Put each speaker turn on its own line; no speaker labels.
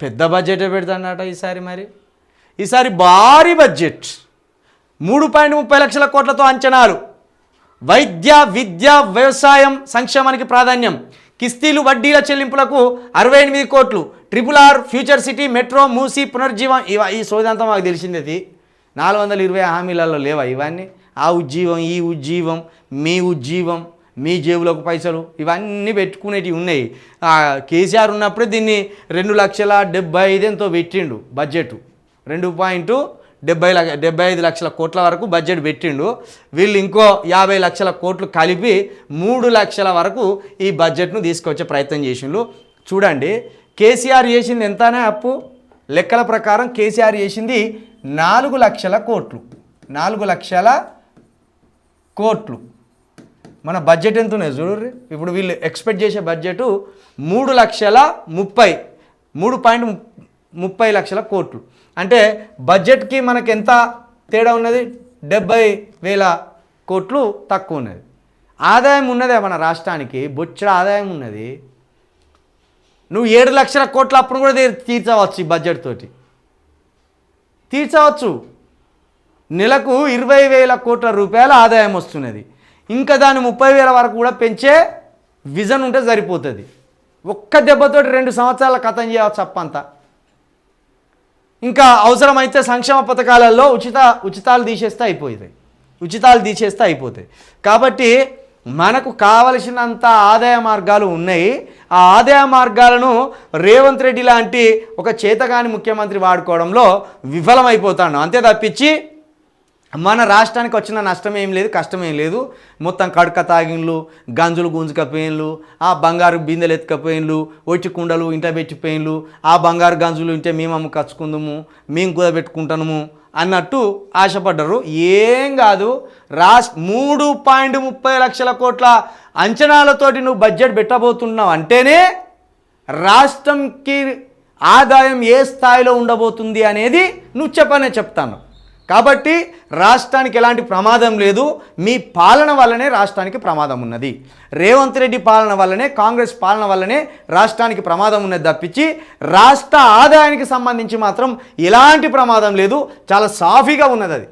పెద్ద బడ్జెటే పెడతాడట ఈసారి మరి? ఈసారి భారీ బడ్జెట్ మూడు పాయింట్ ముప్పై లక్షల కోట్లతో అంచనాలు. వైద్య విద్య వ్యవసాయం సంక్షేమానికి ప్రాధాన్యం. కిస్తీలు వడ్డీల చెల్లింపులకు అరవై ఎనిమిది కోట్లు. Triple R future city metro Musi పునర్జీవం ఇవ ఈ సోదంతా మాకు తెలిసింది అది నాలుగు వందల ఇరవై హామీలలో లేవా ఇవన్నీ? ఆ ఉజ్జీవం ఈ ఉజ్జీవం మీ ఉజ్జీవం. మీ జేబులకు పైసలు ఇవన్నీ పెట్టుకునేటివి ఉన్నాయి. ఆ, కేసీఆర్ ఉన్నప్పుడే దీన్ని రెండు లక్షల డెబ్బై ఐదు ఎంతో పెట్టిండు బడ్జెట్ రెండు పాయింట్ డెబ్బై లక్ష డెబ్బై ఐదు లక్షల కోట్ల వరకు బడ్జెట్ పెట్టిండు. వీళ్ళు ఇంకో యాభై లక్షల కోట్లు కలిపి మూడు లక్షల వరకు ఈ బడ్జెట్ను తీసుకొచ్చే ప్రయత్నం చేసిండు చూడండి కేసీఆర్ చేసింది ఎంతనే అప్పు? లెక్కల ప్రకారం కేసీఆర్ చేసింది నాలుగు లక్షల కోట్లు. నాలుగు లక్షల కోట్లు. మన బడ్జెట్ ఎంత ఉన్నది చూడండి ఇప్పుడు వీళ్ళు ఎక్స్పెక్ట్ చేసే బడ్జెట్ మూడు లక్షల ముప్పై మూడు పాయింట్ ముప్పై లక్షల కోట్లు. అంటే బడ్జెట్కి మనకి ఎంత తేడా ఉన్నది? డెబ్బై వేల కోట్లు తక్కువ ఉన్నది. ఆదాయం ఉన్నదే మన రాష్ట్రానికి? బొచ్చడ ఆదాయం ఉన్నది. నువ్వు ఏడు లక్షల కోట్ల అప్పుడు కూడా తీర్చవచ్చు ఈ బడ్జెట్ తోటి. తీర్చవచ్చు. నెలకు ఇరవై వేల కోట్ల రూపాయల ఆదాయం వస్తున్నది. ఇంకా దాన్ని ముప్పై వేల వరకు కూడా పెంచే విజన్ ఉంటే సరిపోతుంది. ఒక్క దెబ్బతోటి రెండు సంవత్సరాల కథం చేయవచ్చు అప్పంతా. ఇంకా అవసరమైతే సంక్షేమ పథకాలలో ఉచిత ఉచితాలు తీసేస్తే అయిపోతాయి. ఉచితాలు తీసేస్తే అయిపోతాయి. కాబట్టి మనకు కావలసినంత ఆదాయ మార్గాలు ఉన్నాయి. ఆ ఆదాయ మార్గాలను రేవంత్ రెడ్డి లాంటి ఒక చేతగాని ముఖ్యమంత్రి వాడుకోవడంలో విఫలమైపోతాను అంతే తప్పించి మన రాష్ట్రానికి వచ్చిన నష్టం ఏం లేదు కష్టం ఏం లేదు. మొత్తం కడక తాగిన్లు గంజులు గుంజుకపోయిన్లు ఆ బంగారు బిందెలు ఎత్తుకపోయిన్లు ఒట్టి కుండలు ఇంట పెట్టిపోయిన్లు ఆ బంగారు గంజులు ఇంటే మేము అమ్ముకచ్చుకుందాము మేము కుదబెట్టుకుంటాము అన్నట్టు ఆశపడ్డరు. ఏం కాదు రాష్ మూడు పాయింట్ ముప్పై లక్షల కోట్ల అంచనాలతోటి నువ్వు బడ్జెట్ పెట్టబోతున్నావు అంటేనే రాష్ట్రంకి ఆదాయం ఏ స్థాయిలో ఉండబోతుంది అనేది నువ్వు చెప్పనే చెప్తాను. కాబట్టి రాష్ట్రానికి ఎలాంటి ప్రమాదం లేదు. మీ పాలన వల్లనే రాష్ట్రానికి ప్రమాదం ఉన్నది. రేవంత్ రెడ్డి పాలన వల్లనే కాంగ్రెస్ పాలన వల్లనే రాష్ట్రానికి ప్రమాదం ఉన్నది తప్పించి రాష్ట్ర ఆదాయానికి సంబంధించి మాత్రం ఎలాంటి ప్రమాదం లేదు. చాలా సాఫీగా ఉన్నది అది.